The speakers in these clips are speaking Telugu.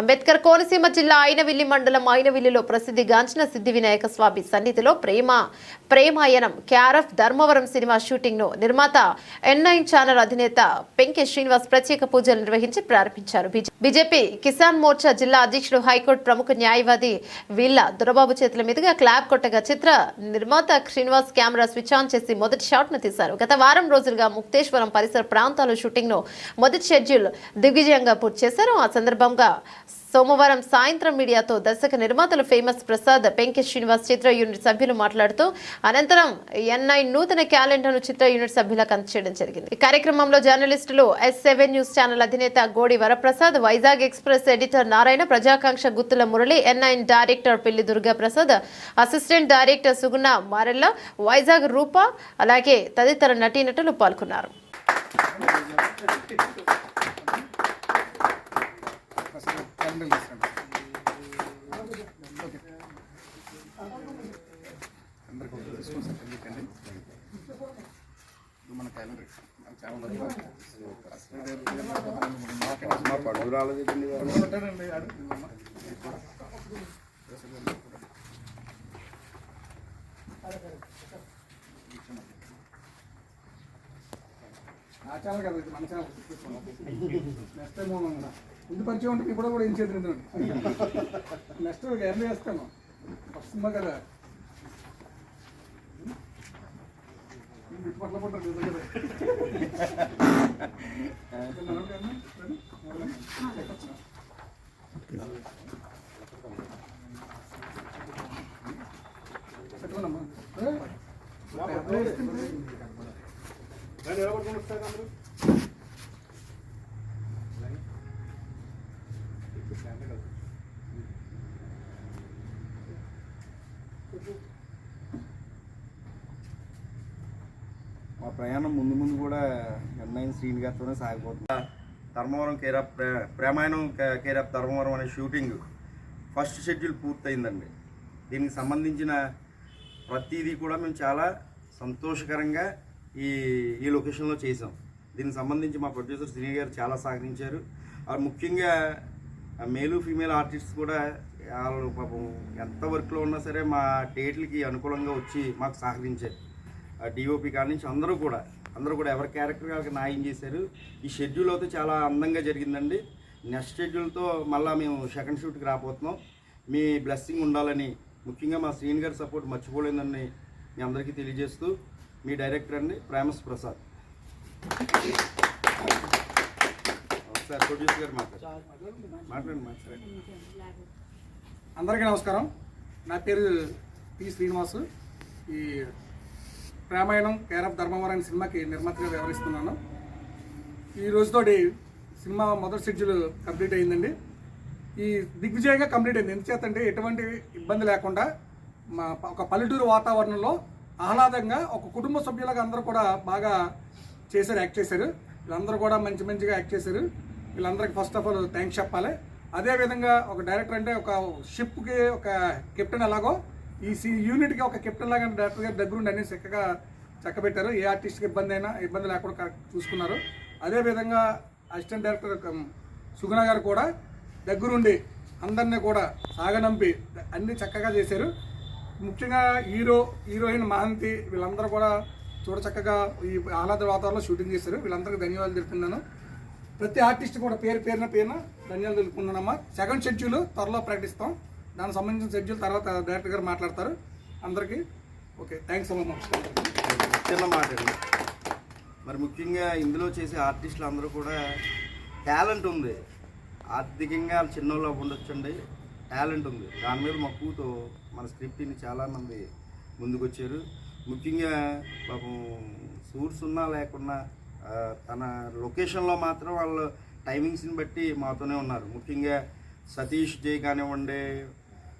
అంబేద్కర్ కోనసీమ జిల్లా అయినవిల్లి మండలం అయినవిల్లిలో ప్రసిద్ధిగాంచిన సిద్ధి వినాయక స్వామి సన్నిధిలో ప్రేమ ప్రేమాయణం క్యారఫ్ ధర్మవరం సినిమా షూటింగ్ను నిర్మాత ఎన్ఐన్ ఛానల్ అధినేత పెంకె శ్రీనివాస్ ప్రత్యేక పూజలు నిర్వహించి ప్రారంభించారు. బీజేపీ కిసాన్ మోర్చా జిల్లా అధ్యక్షుడు హైకోర్టు ప్రముఖ న్యాయవాది వీళ్ళ దొరబాబు చేతుల మీదుగా క్లాప్ కొట్టగా చిత్ర నిర్మాత శ్రీనివాస్ కెమెరా స్విచ్ ఆన్ చేసి మొదటి షాట్ను తీశారు. గత వారం రోజులుగా ముక్తేశ్వరం పరిసర ప్రాంతాల్లో షూటింగ్ను మొదటి షెడ్యూల్ దిగ్విజయంగా పూర్తి చేశారు. ఆ సందర్భంగా సోమవారం సాయంత్రం మీడియాతో దర్శక నిర్మాతలు ఫేమస్ ప్రసాద్ పెంకి శ్రీనివాస్ చిత్ర యూనిట్ సభ్యులు మాట్లాడుతూ అనంతరం ఎన్ఐ నూతన క్యాలెండర్ను చిత్ర యూనిట్ సభ్యులకు అందజేయడం జరిగింది. ఈ కార్యక్రమంలో జర్నలిస్టులు ఎస్ సెవెన్ న్యూస్ ఛానల్ అధినేత Godi Varaprasad Vizag express editor Narayana Prajakanksha Guttula Murali NIN director Pilli Durga Prasad assistant director Suguna Marella Vizag Rupa అలాగే తదితర నటీనటులు పాల్గొన్నారు. క్యాలెండర్ తీసుకోండి ఓకే. అందరికి ఒకటి తీసుకోండి సార్ ఎందుకండి ఇది మన క్యాలెండర్. మన ఛానల్ మా పండుగ రాలేదండి ఉంటానండి అడుగుతుందమ్మా ఆ ఛానల్ కదా మన ఛానల్. నెక్స్ట్ టైం ముందు పరిచయం ఉంటుంది ఇప్పుడు కూడా ఏం చేద్దాం నెక్స్ట్ ఎర్లీ వేస్తాను. సినిమా కదా. పట్ల పట్ల కదా పెట్టుకున్నామ్మా మా ప్రయాణం ముందు ముందు కూడా ఎన్ఐన్ శ్రీని గారితోనే సాగిపోతుంది. Dharmavaram care of Premayanam care of Dharmavaram అనే షూటింగ్ ఫస్ట్ షెడ్యూల్ పూర్తయిందండి. దీనికి సంబంధించిన ప్రతిదీ కూడా మేము చాలా సంతోషకరంగా ఈ ఈ లొకేషన్లో చేసాం దీనికి సంబంధించి మా ప్రొడ్యూసర్ శ్రీని గారు చాలా సహకరించారు. ముఖ్యంగా మేలు ఫీమేల్ ఆర్టిస్ట్ కూడా వాళ్ళు పాపం ఎంత వర్క్లో ఉన్నా సరే మా డేట్లకి అనుకూలంగా వచ్చి మాకు సహకరించారు. డిఓపి కాడి నుంచి అందరూ కూడా అందరూ కూడా ఎవరి క్యారెక్టర్ వాళ్ళకి న్యాయం చేశారు. ఈ షెడ్యూల్ అయితే చాలా అందంగా జరిగిందండి. నెక్స్ట్ షెడ్యూల్తో మళ్ళీ మేము సెకండ్ షూట్కి రాబోతున్నాం. మీ బ్లెస్సింగ్ ఉండాలని ముఖ్యంగా మా శ్రీని గారి సపోర్ట్ మర్చిపోలేదని మీ అందరికీ తెలియజేస్తూ మీ డైరెక్టర్ అండి ప్రేమస్ ప్రసాద్. సార్ ప్రొడ్యూసర్ గారు మాట్లాడు మాట్లాడండి మాట్లాడండి. అందరికీ నమస్కారం. నా పేరు పి శ్రీనివాసు. ఈ రామాయణం కేర్ ఆఫ్ ధర్మవరం అనే సినిమాకి నిర్మాతగా వ్యవహరిస్తున్నాను. ఈ రోజుతోటి సినిమా మొదటి షెడ్యూల్ కంప్లీట్ అయిందండి. ఈ దిగ్విజయంగా కంప్లీట్ అయింది. ఎందుచేతంటే ఎటువంటి ఇబ్బంది లేకుండా మా ఒక పల్లెటూరు వాతావరణంలో ఆహ్లాదంగా ఒక కుటుంబ సభ్యులుగా అందరూ కూడా బాగా చేశారు యాక్ట్ చేశారు. వీళ్ళందరూ కూడా మంచి మంచిగా యాక్ట్ చేశారు. వీళ్ళందరికీ ఫస్ట్ ఆఫ్ ఆల్ థ్యాంక్స్ చెప్పాలి. అదేవిధంగా ఒక డైరెక్టర్ అంటే ఒక షిప్కి ఒక కెప్టెన్ ఎలాగో ఈ సీ యూనిట్కి ఒక కెప్టెన్ లాగా డైరెక్టర్ గారు దగ్గరుండి అన్ని చక్కగా చక్కబెట్టారు. ఏ ఆర్టిస్ట్కి ఇబ్బంది అయినా ఇబ్బంది లేకుండా చూసుకున్నారు. అదేవిధంగా అసిస్టెంట్ డైరెక్టర్ సుగుణ గారు కూడా దగ్గరుండి అందరినీ కూడా సాగనంపి అన్ని చక్కగా చేశారు. ముఖ్యంగా హీరో హీరోయిన్ మహంతి వీళ్ళందరూ కూడా చూడ చక్కగా ఈ ఆహ్లాద వాతావరణంలో షూటింగ్ చేశారు. వీళ్ళందరికీ ధన్యవాదాలు తెలుపుతున్నాను. ప్రతి ఆర్టిస్ట్ కూడా పేరు పేరున పేరున ధన్యవాదాలు తెలుపుకున్నానమ్మా సెకండ్ షెడ్యూల్ త్వరలో ప్రకటిస్తాం. దానికి సంబంధించిన షెడ్యూల్ తర్వాత డైరెక్టర్ గారు మాట్లాడతారు. అందరికీ ఓకే థ్యాంక్స్ మచ్ చిన్న మాట మరి ముఖ్యంగా ఇందులో చేసే ఆర్టిస్టులు అందరూ కూడా టాలెంట్ ఉంది. ఆర్థికంగా చిన్నోళ్ళు ఉండొచ్చండి టాలెంట్ ఉంది. దాని మీద మక్కువతో మన స్క్రిప్ట్ని చాలామంది ముందుకొచ్చారు. ముఖ్యంగా పాపం సూట్స్ ఉన్నా లేకున్నా తన లొకేషన్లో మాత్రం వాళ్ళు టైమింగ్స్ని బట్టి మాతోనే ఉన్నారు. ముఖ్యంగా సతీష్ జై కానివ్వండి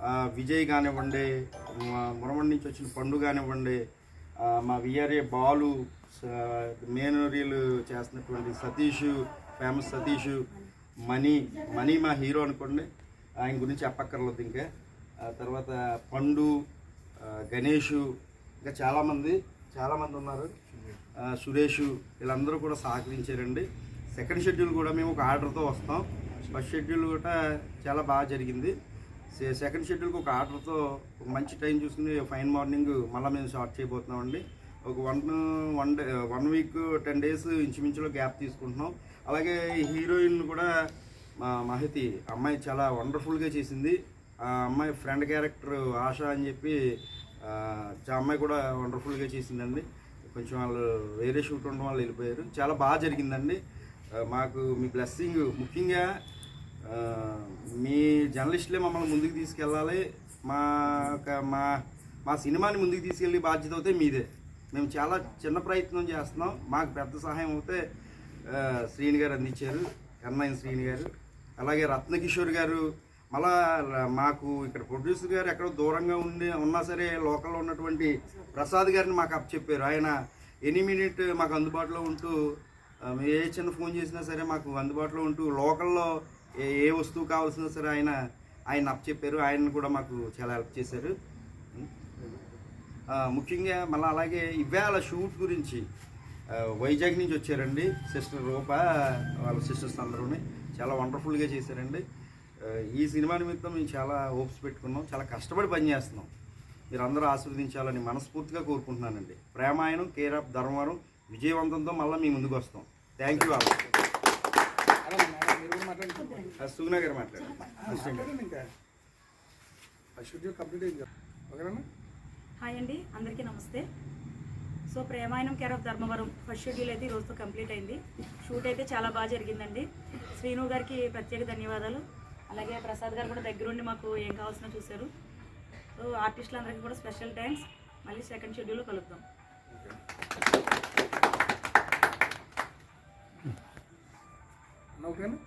విజయ్ కానివ్వండి మా- మురమడి నుంచి వచ్చిన పండు కానివ్వండి మా విఆర్ఏ బాలు మేనరీలు చేస్తున్నటువంటి Satish famous Satish money money మా హీరో అనుకోండి ఆయన గురించి చెప్పక్కర్లేదు ఇంకా. తర్వాత పండు గణేషు గణేష్ ఇంకా చాలామంది చాలామంది ఉన్నారు. సురేషు సురేష్ వీళ్ళందరూ కూడా సహకరించారండి. సెకండ్ షెడ్యూల్ కూడా మేము ఒక ఆర్డర్తో వస్తాం. ఫస్ట్ షెడ్యూల్ కూడా చాలా బాగా జరిగింది. సెకండ్ షెడ్యూల్కి ఒక ఆర్డర్తో ఒక మంచి టైం చూసుకుని ఫైన్ మార్నింగ్ మళ్ళీ మేము స్టార్ట్ చేయబోతున్నామండి. ఒక one one day one week ten days ఇంచుమించులో gap తీసుకుంటున్నాం. అలాగే హీరోయిన్ కూడా మా మహితి అమ్మాయి చాలా వండర్ఫుల్గా చేసింది. ఆ అమ్మాయి ఫ్రెండ్ క్యారెక్టర్ ఆశ అని చెప్పి చా- అమ్మాయి కూడా వండర్ఫుల్గా చేసిందండి. కొంచెం వాళ్ళు వేరే షూట్ ఉండడం వాళ్ళు వెళ్ళిపోయారు. చాలా బాగా జరిగిందండి. మాకు మీ బ్లెస్సింగ్ ముఖ్యంగా మీ జర్నలిస్టులే మమ్మల్ని ముందుకు తీసుకెళ్ళాలి. మా మా మా సినిమాని ముందుకు తీసుకెళ్ళి బాధ్యత అయితే మీదే. మేము చాలా చిన్న ప్రయత్నం చేస్తున్నాం. మాకు పెద్ద సహాయం అయితే శ్రీని గారు అందించారు. ఎన్ఐన్ శ్రీని గారు. అలాగే రత్నకిషోర్ గారు. మళ్ళా మాకు ఇక్కడ ప్రొడ్యూసర్ గారు ఎక్కడో దూరంగా ఉండి ఉన్నా సరే లోకల్లో ఉన్నటువంటి ప్రసాద్ గారిని మాకు అప్పచెప్పారు. ఆయన ఎనీ మినిట్ మాకు అందుబాటులో ఉంటూ ఏ చిన్న ఫోన్ చేసినా సరే మాకు అందుబాటులో ఉంటూ లోకల్లో ఏ వస్తువు కావాల్సినా సరే ఆయన ఆయన అప్పచెప్పారు ఆయన కూడా మాకు చాలా హెల్ప్ చేశారు. ముఖ్యంగా మళ్ళీ అలాగే ఇవాళ షూట్ గురించి వైజాగ్ నుంచి వచ్చారండి సిస్టర్ రూప వాళ్ళ సిస్టర్స్ అందరూని. చాలా వండర్ఫుల్గా చేశారండి. ఈ సినిమా నిమిత్తం మేము చాలా హోప్స్ పెట్టుకున్నాం. చాలా కష్టపడి పనిచేస్తున్నాం మీరు అందరూ ఆశీర్వదించాలని మనస్ఫూర్తిగా కోరుకుంటున్నానండి. ప్రేమాయణం కేర్ ఆఫ్ ధర్మవరం విజయవంతంతో మళ్ళీ మీ ముందుకు వస్తాం. థ్యాంక్ యూ ఆల్ సుగుణ గారు హాయ్ అండి అందరికీ నమస్తే. So Premayanam care of Dharmavaram. First schedule అయితే ఈ రోజుతో కంప్లీట్ అయింది. షూట్ అయితే చాలా బాగా జరిగిందండి. శ్రీను గారికి ప్రత్యేక ధన్యవాదాలు. అలాగే ప్రసాద్ గారు కూడా దగ్గరుండి మాకు ఏం కావాల్సిన చూశారు. సో ఆర్టిస్టులందరికీ కూడా స్పెషల్ థ్యాంక్స్ మళ్ళీ సెకండ్ షెడ్యూల్లో కలుద్దాం. ఓకేనా?